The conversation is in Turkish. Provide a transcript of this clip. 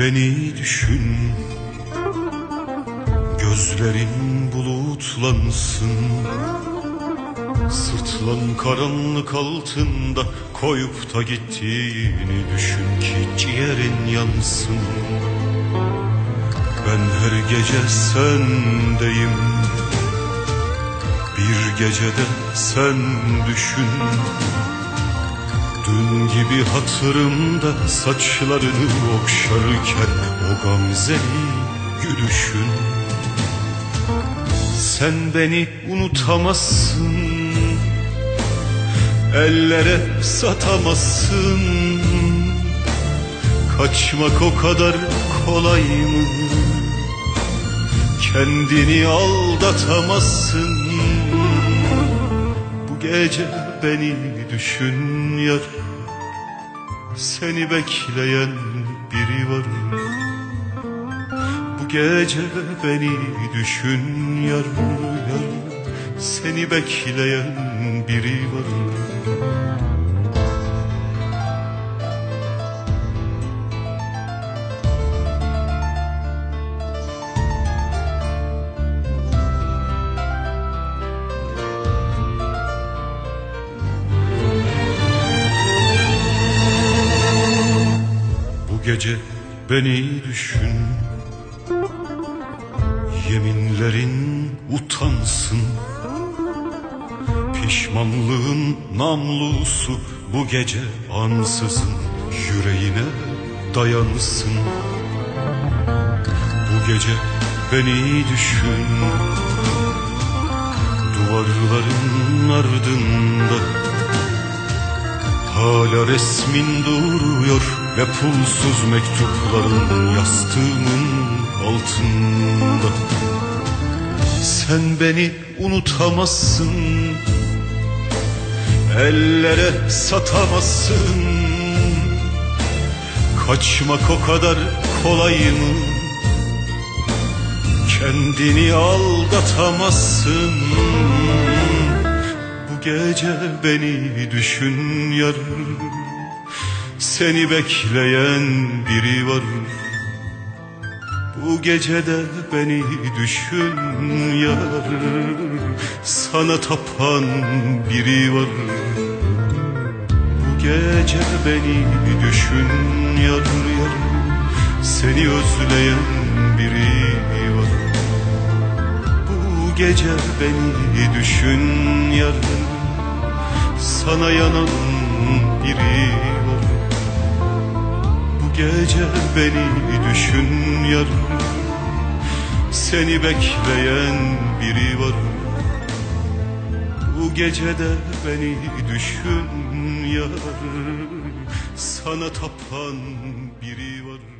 beni düşün Gözlerin bulutlansın. Sırtlan karanlık altında Koyup da gittiğini düşün ki ciğerin yansın. Ben her gece sendeyim Bir gecede sen düşün Dün gibi hatırımda saçlarını okşarken o gamzeli gülüşün. Sen beni unutamazsın Ellere satamazsın. Kaçmak o kadar kolay mı? Kendini aldatamazsın. Bu gece beni düşün yar Seni bekleyen biri var. Bu gece beni düşün yar yar Seni bekleyen biri var Bu gece beni düşün. Yeminlerin utansın. Pişmanlığın namlusu bu gece ansızın. Yüreğine dayansın. Bu gece beni düşün. Duvarların ardında Hala resmin duruyor ve pulsuz mektupların yastığımın altında. Sen beni unutamazsın Ellere satamazsın. Kaçmak o kadar kolay mı? Kendini aldatamazsın gece beni düşün yar Seni bekleyen biri var. Bu gecede beni düşün yar Sana tapan biri var. Bu gece beni düşün yar yar Seni özleyen biri gece beni düşün yar Sana yanan biri var Bu gece beni düşün yar Seni bekleyen biri var. Bu gecede beni düşün yar Sana tapan biri var